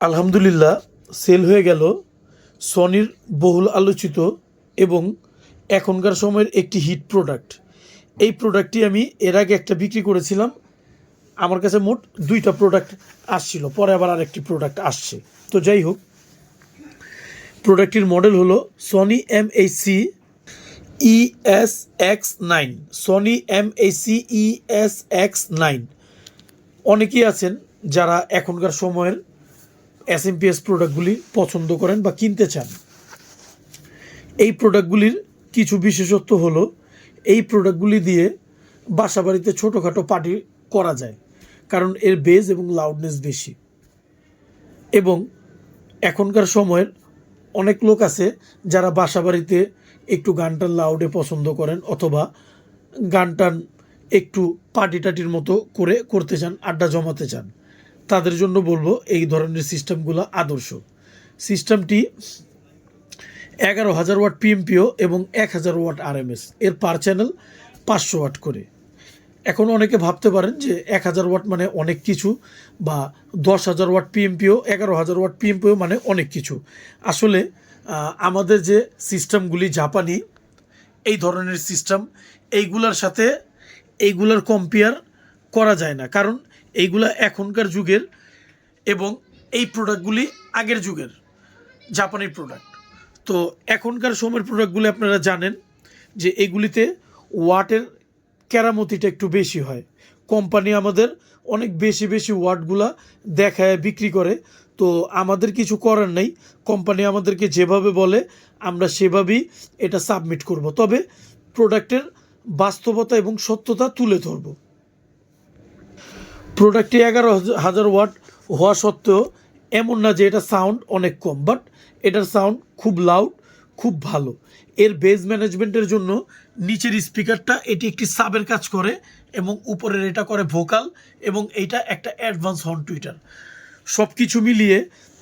আলহামদুলিল্লাহ সেল হয়ে গেল সনির বহুল আলোচিত এবং এখনকার সময়ের একটি হিট প্রোডাক্ট এই প্রোডাক্টটি আমি এর আগে একটা বিক্রি করেছিলাম। আমার কাছে মোট দুইটা প্রোডাক্ট আসছিল, পরে আবার আরেকটি প্রোডাক্ট আসছে। তো যাই হোক প্রোডাক্টটির মডেল হলো Sony M H C E S X nine Sony M H C E S X nine অনেকেই আছেন যারা এখনকার সময়ের এস প্রোডাক্টগুলি পছন্দ করেন বা কিনতে চান। এই প্রোডাক্টগুলির কিছু বিশেষত্ব হলো, এই প্রোডাক্টগুলি দিয়ে বাসা বাড়িতে ছোটোখাটো পার্টি করা যায়, কারণ এর বেজ এবং লাউডনেস বেশি। এবং এখনকার সময়ের অনেক লোক আছে যারা বাসা বাড়িতে একটু গানটান লাউডে পছন্দ করেন অথবা গানটান একটু পার্টি টাটির মতো করে, করতে চান, আড্ডা জমাতে চান। তাদের জন্য বলব এই ধরনের সিস্টেমগুলো আদর্শ। সিস্টেমটি এগারো হাজার ওয়াট পিএমপিও এবং এক হাজার ওয়াট আরএমএস। এর পার চ্যানেল পাঁচশো ওয়াট করে। এখন অনেকে ভাবতে পারেন যে এক হাজার ওয়াট মানে অনেক কিছু বা দশ হাজার ওয়াট পিএমপিও, এগারো হাজার ওয়াট পিএমপিও মানে অনেক কিছু। আসলে আমাদের যে সিস্টেমগুলি জাপানি, এই ধরনের সিস্টেম, এইগুলার সাথে এইগুলার কম্পেয়ার করা যায় না। কারণ এইগুলা এখনকার যুগের এবং এই প্রোডাক্টগুলি আগের যুগের জাপানি প্রোডাক্ট তো এখনকার সময়ের প্রোডাক্টগুলি আপনারা জানেন যে এগুলিতে ওয়াটের কেরামতিটা একটু বেশি হয়। কোম্পানি আমাদের অনেক বেশি বেশি ওয়াটগুলা দেখায়, বিক্রি করে। তো আমাদের কিছু করার নেই। কোম্পানি আমাদেরকে যেভাবে বলে, আমরা সেভাবেই এটা সাবমিট করব। তবে প্রোডাক্টের বাস্তবতা এবং সত্যতা তুলে ধরব। প্রোডাক্টটি এগারো হাজার ওয়াট হওয়া সত্ত্বেও এমন না যে এটা সাউন্ড অনেক কম বাট এটার সাউন্ড খুব লাউড খুব ভালো। এর বেজ ম্যানেজমেন্টের জন্য নিচের স্পিকারটা এটি একটি সাবের কাজ করে এবং উপরের এটা করে ভোকাল এবং এইটা একটা অ্যাডভান্স হর্ন টুইটার সব কিছু মিলিয়ে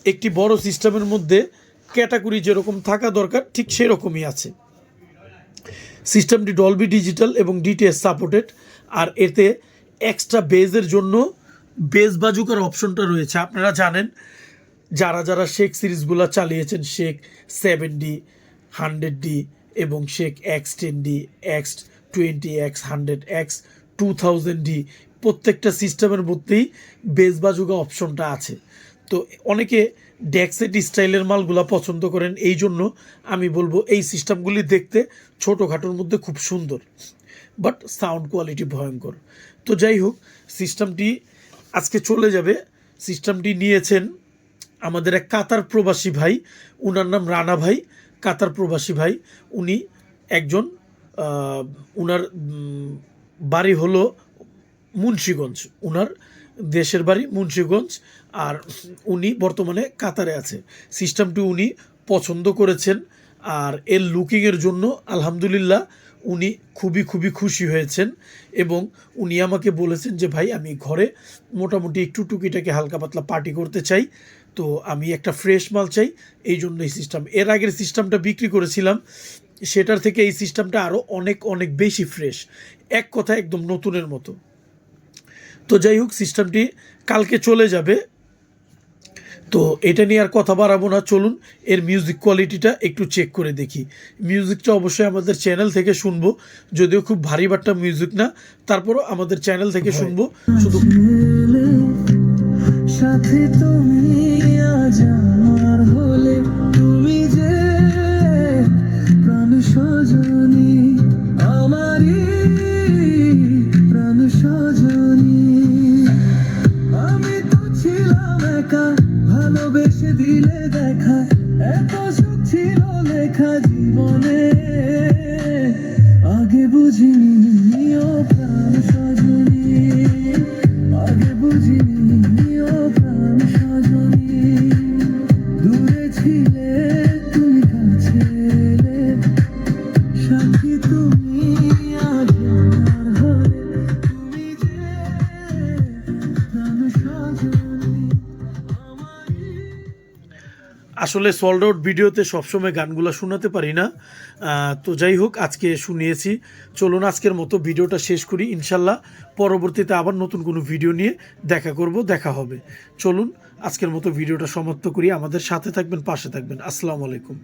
একটি বড় সিস্টেমের মধ্যে ক্যাটাগরি যেরকম থাকা দরকার, ঠিক সেরকমই আছে। সিস্টেমটি ডলবি ডিজিটাল এবং ডিটিএস সাপোর্টেড আর এতে এক্সট্রা বেজের জন্য বেজ বাজুকার অপশনটা রয়েছে। আপনারা জানেন, যারা যারা শেক সিরিজগুলো চালিয়েছেন shake seven D hundred D এবং shake X ten D X twenty X hundred X two thousand D প্রত্যেকটা সিস্টেমের মধ্যেই বেজ বাজুকা অপশনটা আছে। তো অনেকে ডেক্সেট স্টাইলের মালগুলা পছন্দ করেন এই জন্য আমি বলব এই সিস্টেমগুলি দেখতে ছোটোখাটোর মধ্যে খুব সুন্দর বাট সাউন্ড কোয়ালিটি ভয়ঙ্কর। তো যাই হোক, সিস্টেমটি আজকে চলে যাবে। সিস্টেমটি নিয়েছেন আমাদের এক কাতার প্রবাসী ভাই, উনার নাম রানা ভাই। কাতার প্রবাসী ভাই, উনি একজন উনার বাড়ি হলো মুন্সীগঞ্জ। উনার দেশের বাড়ি মুন্সীগঞ্জ, আর উনি বর্তমানে কাতারে আছে। সিস্টেমটি উনি পছন্দ করেছেন, আর এর লুকিংয়ের জন্য আলহামদুলিল্লাহ উনি খুবই খুবই খুশি হয়েছেন, এবং উনি আমাকে বলেছেন যে, ভাই, আমি ঘরে মোটামুটি একটু টুকিটাকে হালকা পাতলা পার্টি করতে চাই, তো আমি একটা ফ্রেশ মাল চাই। এই জন্য এই সিস্টেম এর আগের সিস্টেমটা বিক্রি করেছিলাম, সেটার থেকে এই সিস্টেমটা আরও অনেক অনেক বেশি ফ্রেশ এক কথা একদম নতুনের মতো। তো যাই হোক সিস্টেমটি কালকে চলে যাবে। তো এটা নিয়ে আর কথা বাড়াবো না চলুন এর মিউজিক কোয়ালিটিটা একটু চেক করে দেখি। মিউজিকটা অবশ্যই আমাদের চ্যানেল থেকে শুনব যদিও খুব ভারী বাট্টা মিউজিক না তারপরও আমাদের চ্যানেল থেকে শুনব শুধু সাথে তুমি দিলে দেখা এত ছিল লেখা জীবনে। আগে বুঝিনি আসলে সোল্ড আউট ভিডিওতে সবসময় গানগুলো শোনাতে পারি না। তো যাই হোক, আজকে শুনিয়েছি। চলুন, আজকের মতো ভিডিওটা শেষ করি, ইনশাল্লাহ। পরবর্তীতে আবার নতুন কোনো ভিডিও নিয়ে দেখা করব, দেখা হবে। চলুন, আজকের মতো ভিডিওটা সমাপ্ত করি। আমাদের সাথে থাকবেন, পাশে থাকবেন। আসসালামু আলাইকুম।